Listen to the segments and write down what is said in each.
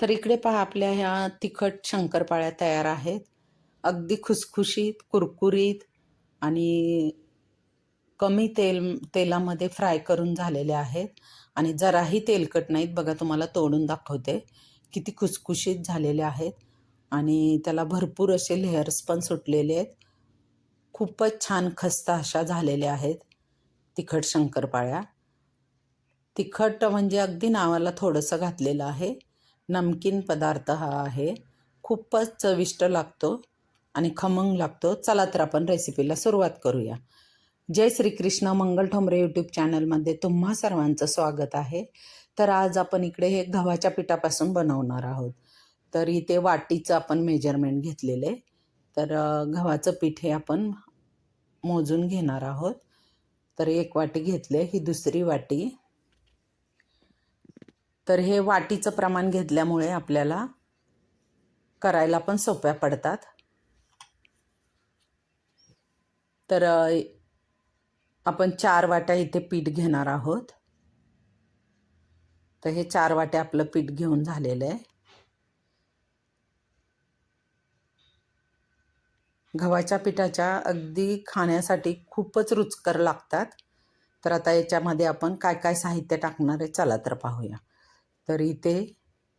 तर इकडे पहा आपल्या ह्या तिखट शंकरपाळ्या तयार आहेत. अगदी खुसखुशीत कुरकुरीत आणि कमी तेल तेलामध्ये फ्राय करून झालेले आहेत. आणि जराही तेलकट नाहीत. बघा तुम्हाला तोडून दाखवते. किती खुसखुशीत झालेले आहेत. आणि त्याला भरपूर असे लेअर्स पण सुटलेले आहेत. खूपच छान खस्ता अशा झालेल्या आहेत तिखट शंकरपाळ्या. तिखट म्हणजे अगदी नावाला थोडंसं घातलेलं आहे. नमकीन पदार्थ हा आहे. खूपच चविष्ट लागतो आणि खमंग लागतो. चला तर आपण रेसिपीला सुरुवात करूया. जय श्रीकृष्ण मंगल ठोंबरे यूट्यूब चॅनलमध्ये तुम्हा सर्वांचं स्वागत आहे. तर आज आपण इकडे हे गव्हाच्या पिठापासून बनवणार आहोत. तर इथे वाटीचं आपण मेजरमेंट घेतलेले तर गव्हाचं पीठ हे आपण मोजून घेणार आहोत. तर एक वाटी घेतले ही दुसरी वाटी तर हे वाटीचं प्रमाण घेतल्यामुळे आपल्याला करायला पण सोप्या पडतात. तर आपण चार वाट्या इथे पीठ घेणार आहोत. तर हे चार वाट्या आपलं पीठ घेऊन झालेलं आहे. गव्हाच्या पिठाच्या अगदी खाण्यासाठी खूपच रुचकर लागतात. तर आता याच्यामध्ये आपण काय काय साहित्य टाकणार आहे चला तर पाहूया. तर इथे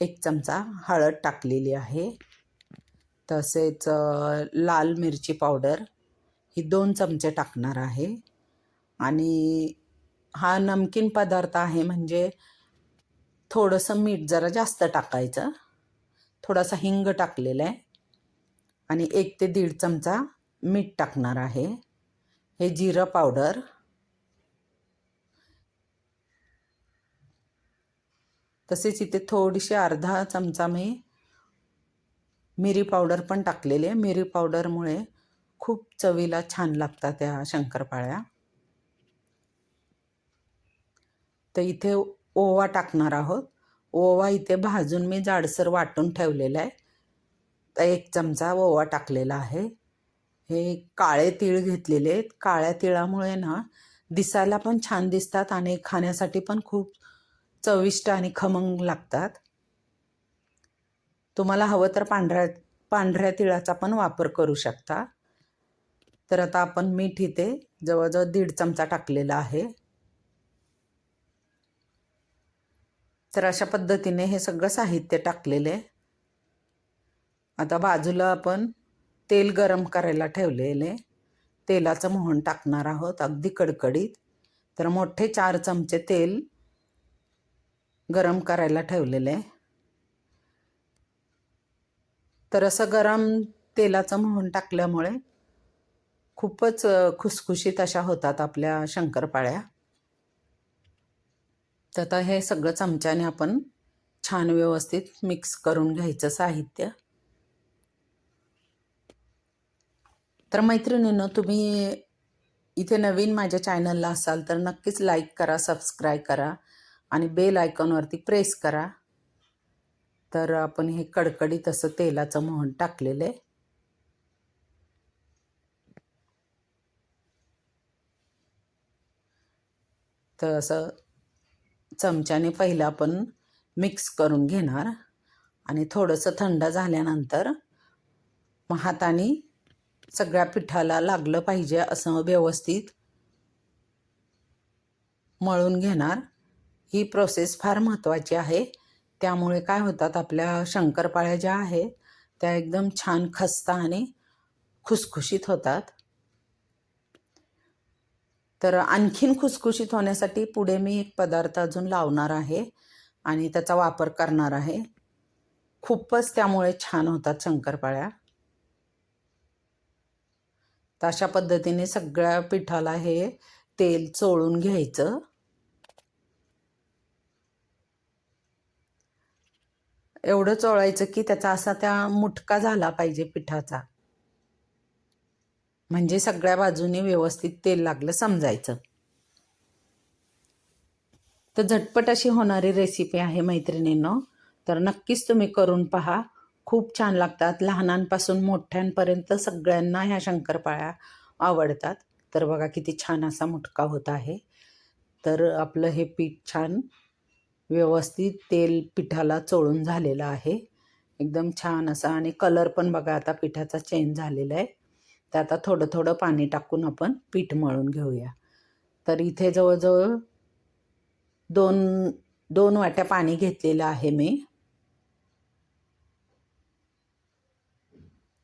एक चमचा हळद टाकलेली आहे. तसेच लाल मिरची पावडर ही दोन चमचे टाकणार आहे. आणि हा नमकीन पदार्थ आहे म्हणजे थोडंसं मीठ जरा जास्त टाकायचं. थोडासा हिंग टाकलेला आहे. आणि एक ते दीड चमचा मीठ टाकणार आहे. हे जिरं पावडर तसेच इथे थोडीशी अर्धा चमचा मी मिरी पावडर पण टाकलेली. आहे मिरी पावडरमुळे खूप चवीला छान लागतात त्या शंकरपाळ्या. तर इथे ओवा टाकणार आहोत. ओवा इथे भाजून मी जाडसर वाटून ठेवलेला आहे. तर एक चमचा ओवा टाकलेला आहे. हे काळे तीळ घेतलेले आहेत. काळ्या तिळामुळे ना दिसायला पण छान दिसतात आणि खाण्यासाठी पण खूप चविष्ट आणि खमंग लागतात. तुम्हाला हवं तर पांढऱ्या पांढऱ्या तिळाचा पण वापर करू शकता. तर आता आपण मीठ इथे जवळजवळ दीड चमचा टाकलेला आहे. तर अशा पद्धतीने हे सगळं साहित्य टाकलेले. आता बाजूला आपण तेल गरम करायला ठेवलेले. तेलाचं मोहन टाकणार आहोत अगदी कडकडीत. तर मोठे चार चमचे तेल गरम करायला ठेवलेलं आहे तर असं गरम तेलाचं म्हणून टाकल्यामुळे खूपच खुसखुशीत अशा होतात आपल्या शंकरपाळ्या. तर आता हे सगळं चमच्याने आपण छान व्यवस्थित मिक्स करून घ्यायचं साहित्य. तर मैत्रिणीनं तुम्ही इथे नवीन माझ्या चॅनलला असाल तर नक्कीच लाईक करा सबस्क्राईब करा. आणि बेल आयकॉनवरती प्रेस करा. तर आपण हे कडकडीत असं तेलाचं मोहन टाकलेलं आहे. तर असं चमच्याने पहिलं आपण मिक्स करून घेणार. आणि थोडंसं थंड झाल्यानंतर मग हाताने सगळ्या पिठाला लागलं पाहिजे असं व्यवस्थित मळून घेणार. ही प्रोसेस फार महत्त्वाची आहे. त्यामुळे काय होतात आपल्या शंकरपाळ्या ज्या आहेत त्या एकदम छान खस्ता आणि खुसखुशीत होतात. तर आणखीन खुसखुशीत होण्यासाठी पुढे मी एक पदार्थ अजून लावणार आहे आणि त्याचा वापर करणार आहे. खूपच त्यामुळे छान होतात शंकरपाळ्या. तर अशा पद्धतीने सगळ्या पिठाला हे तेल चोळून घ्यायचं. एवढं चोळायचं की त्याचा असा त्या मुटका झाला पाहिजे पिठाचा. म्हणजे सगळ्या बाजूने व्यवस्थित तेल लागलं समजायचं. तर झटपट अशी होणारी रेसिपी आहे मैत्रिणींनो. तर नक्कीच तुम्ही करून पहा. खूप छान लागतात. लहानांपासून मोठ्यांपर्यंत सगळ्यांना ह्या शंकरपाळ्या आवडतात. तर बघा किती छान असा मुटका होत आहे. तर आपलं हे पीठ छान व्यवस्थित तेल पिठाला चोळून झालेलं आहे. एकदम छान असा आणि कलर पण बघा आता पिठाचा चेंज झालेला आहे. तर आता थोडं थोडं पाणी टाकून आपण पीठ मळून घेऊया. तर इथे जवळजवळ दोन दोन वाट्या पाणी घेतलेलं आहे मी.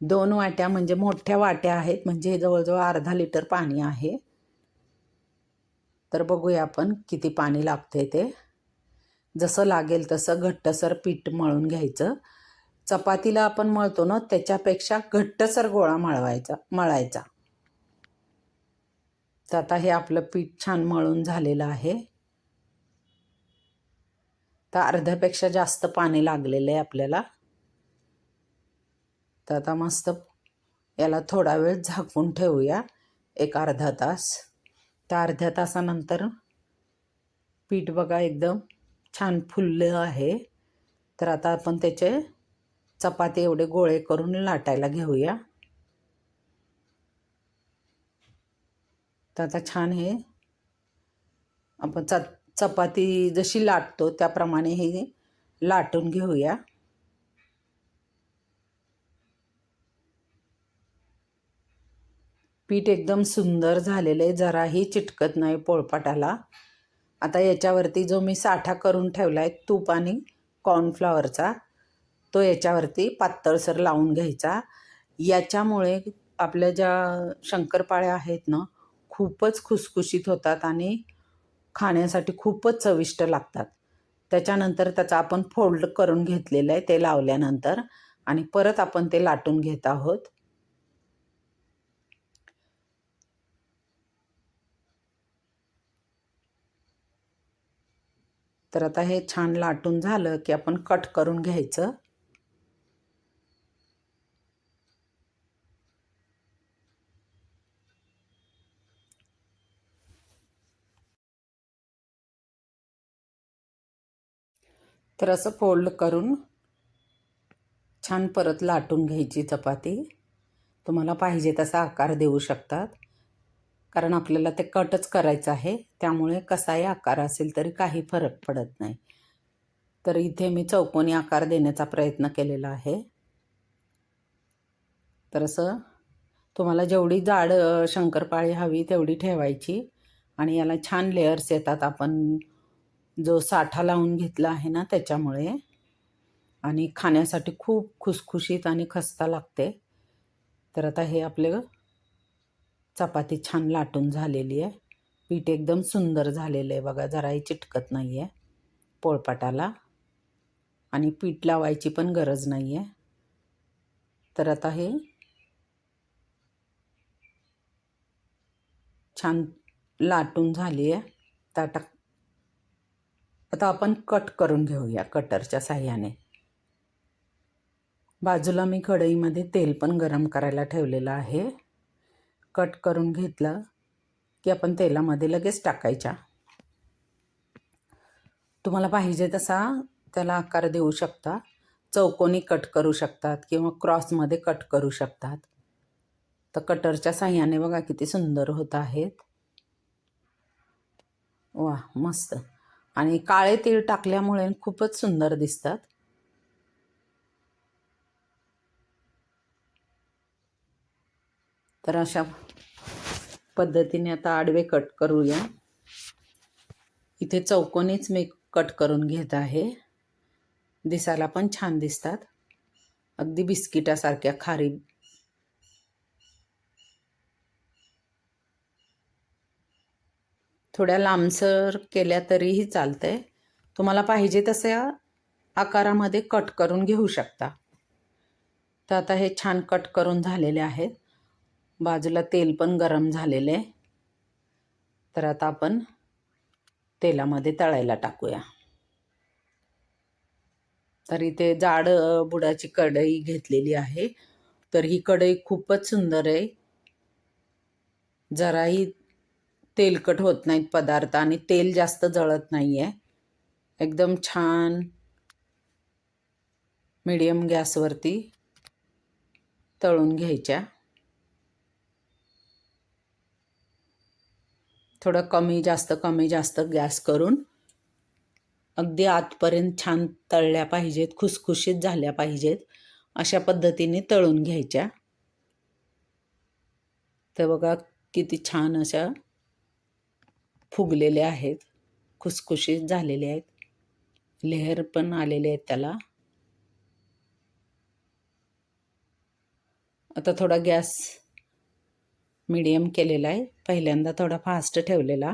दोन वाट्या म्हणजे मोठ्या वाट्या आहेत म्हणजे जवळजवळ अर्धा लिटर पाणी आहे. तर बघूया आपण किती पाणी लागते ते. जसं लागेल तसं घट्टसर पीठ मळून घ्यायचं. चपातीला आपण मळतो ना त्याच्यापेक्षा घट्टसर गोळा मळवायचा मळायचा. तर आता हे आपलं पीठ छान मळून झालेलं आहे. तर अर्ध्यापेक्षा जास्त पाणी लागलेलं आहे आपल्याला. तर आता मस्त याला थोडा वेळ झाकून ठेवूया एक अर्धा तास. त्या अर्ध्या तासानंतर पीठ बघा एकदम छान फुललं आहे. तर आता आपण त्याचे चपाती एवढे गोळे करून लाटायला घेऊया. तर आता छान हे आपण च चपाती जशी लाटतो त्याप्रमाणे हे लाटून घेऊया. पीठ एकदम सुंदर झालेलं आहे. जराही चिटकत नाही पोळपाटाला. आता याच्यावरती जो मी साठा करून ठेवला आहे तूप आणि कॉर्नफ्लॉवरचा तो याच्यावरती पातळसर लावून घ्यायचा. याच्यामुळे आपल्या ज्या शंकरपाळ्या आहेत ना खूपच खुसखुशीत होतात आणि खाण्यासाठी खूपच चविष्ट लागतात. त्याच्यानंतर त्याचा आपण फोल्ड करून घेतलेलं आहे ते लावल्यानंतर आणि परत आपण ते लाटून घेत आहोत. तर आता हे छान लाटून झालं की आपण कट करून घ्यायचं. तर असं फोल्ड करून छान परत लाटून घ्यायची चपाती. तुम्हाला पाहिजे तसा आकार देऊ शकतात. कारण आपल्याला ते कटच करायचं आहे. त्यामुळे कसाही आकार असेल तरी काही फरक पडत नाही. तर इथे मी चौकोनी आकार देण्याचा प्रयत्न केलेला आहे. तर असं तुम्हाला जेवढी जाड शंकरपाळी हवी तेवढी ठेवायची आणि याला छान लेअर्स येतात. आपण जो साठा लावून घेतला आहे ना त्याच्यामुळे. आणि खाण्यासाठी खूप खुसखुशीत आणि खस्ता लागते. तर आता हे आपले चपाती छान लाटून झालेली आहे. पीठ एकदम सुंदर झालेलं आहे बघा जराही चिटकत नाही आहे पोळपाटाला. आणि पीठ लावायची पण गरज नाही आहे तर आता हे छान लाटून झाली आहे. ताटा आता आपण कट करून घेऊया कटरच्या साह्याने. बाजूला मी कढईमध्ये तेल पण गरम करायला ठेवलेलं आहे. कट करून घेतलं की आपण तेलामध्ये लगेच टाकायच्या. तुम्हाला पाहिजे तसा त्याला आकार देऊ शकता. चौकोनी कट करू शकतात किंवा क्रॉसमध्ये कट करू शकतात. तर कटरच्या साह्याने बघा किती सुंदर होत आहेत. वा मस्त. आणि काळे तीळ टाकल्यामुळे खूपच सुंदर दिसतात. तर अशा पद्धतीने आता आडवे कट करूया. इथे चौकोनीच मी कट करून घेत आहे. दिसायला पण छान दिसतात. अगदी बिस्किटासारख्या खारी. थोड्या लांबसर केल्या तरीही चालतंय. तुम्हाला पाहिजे तशा आकारामध्ये कट करून घेऊ शकता. तर आता हे छान कट करून झालेले आहेत. बाजूला तेल पण गरम झालेलं आहे. तर आता आपण तेलामध्ये तळायला टाकूया. तर इथे जाड बुडाची कढई घेतलेली आहे. तर ही कढई खूपच सुंदर आहे. जराही तेलकट होत नाहीत पदार्थ आणि तेल जास्त जळत नाही आहे एकदम छान मीडियम गॅसवरती तळून घ्यायच्या. थोडं कमी जास्त कमी जास्त गॅस करून अगदी आतपर्यंत छान तळल्या पाहिजेत खुसखुशीत झाल्या पाहिजेत. अशा पद्धतीने तळून घ्यायच्या. तर बघा किती छान अशा फुगलेल्या आहेत खुसखुशीत झालेल्या आहेत. लेहर पण आलेले आहेत त्याला. आता थोडा गॅस मीडियम केलेला आहे. पहिल्यांदा थोडा फास्ट ठेवलेला.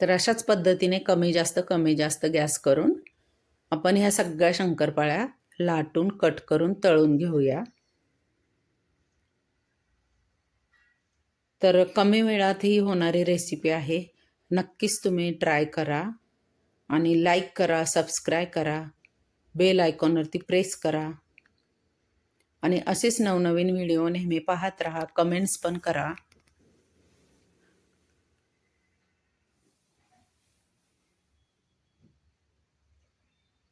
तर अशाच पद्धतीने कमी जास्त कमी जास्त गॅस करून आपण ह्या सगळ्या शंकरपाळ्या लाटून कट करून तळून घेऊया. तर कमी वेळात ही होणारी रेसिपी आहे. नक्कीच तुम्ही ट्राय करा आणि लाईक करा सबस्क्राईब करा. बेल आयकॉनवरती प्रेस करा. आणि असेच नवनवीन व्हिडिओ नेहमी पाहत राहा कमेंट्स पण करा.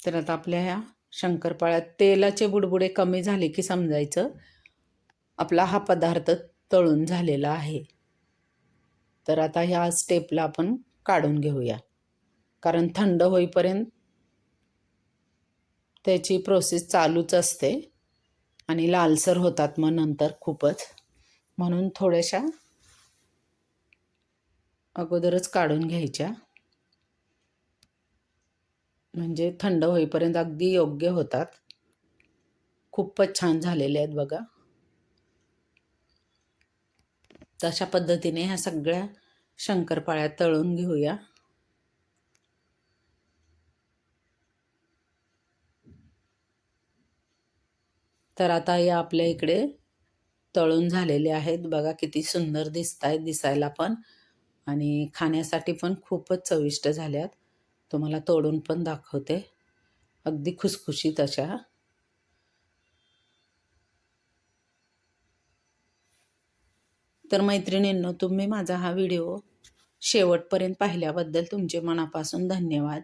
तर आता आपल्या ह्या शंकरपाळ्यात तेलाचे बुडबुडे कमी झाले की समजायचं. आपला हा पदार्थ तळून झालेला आहे. तर आता ह्या स्टेपला आपण काढून घेऊया. कारण थंड होईपर्यंत त्याची प्रोसेस चालूच असते. आणि लालसर होतात मग नंतर खूपच. म्हणून थोड्याशा अगोदरच काढून घ्यायच्या. म्हणजे थंड होईपर्यंत अगदी योग्य होतात. खूपच छान झालेले आहेत बघा. तशा पद्धतीने ह्या सगळ्या शंकरपाळ्या तळून घेऊया. तर आता या आपल्या इकडे तळून झालेले आहेत. बघा किती सुंदर दिसत आहेत दिसायला पण. आणि खाण्यासाठी पण खूपच चविष्ट झाल्यात. तुम्हाला तोडून पण दाखवते. अगदी खुसखुशीत अशा. तर मैत्रिणींनो तुम्ही माझा हा व्हिडिओ शेवटपर्यंत पाहिल्याबद्दल तुमचे मनापासून धन्यवाद.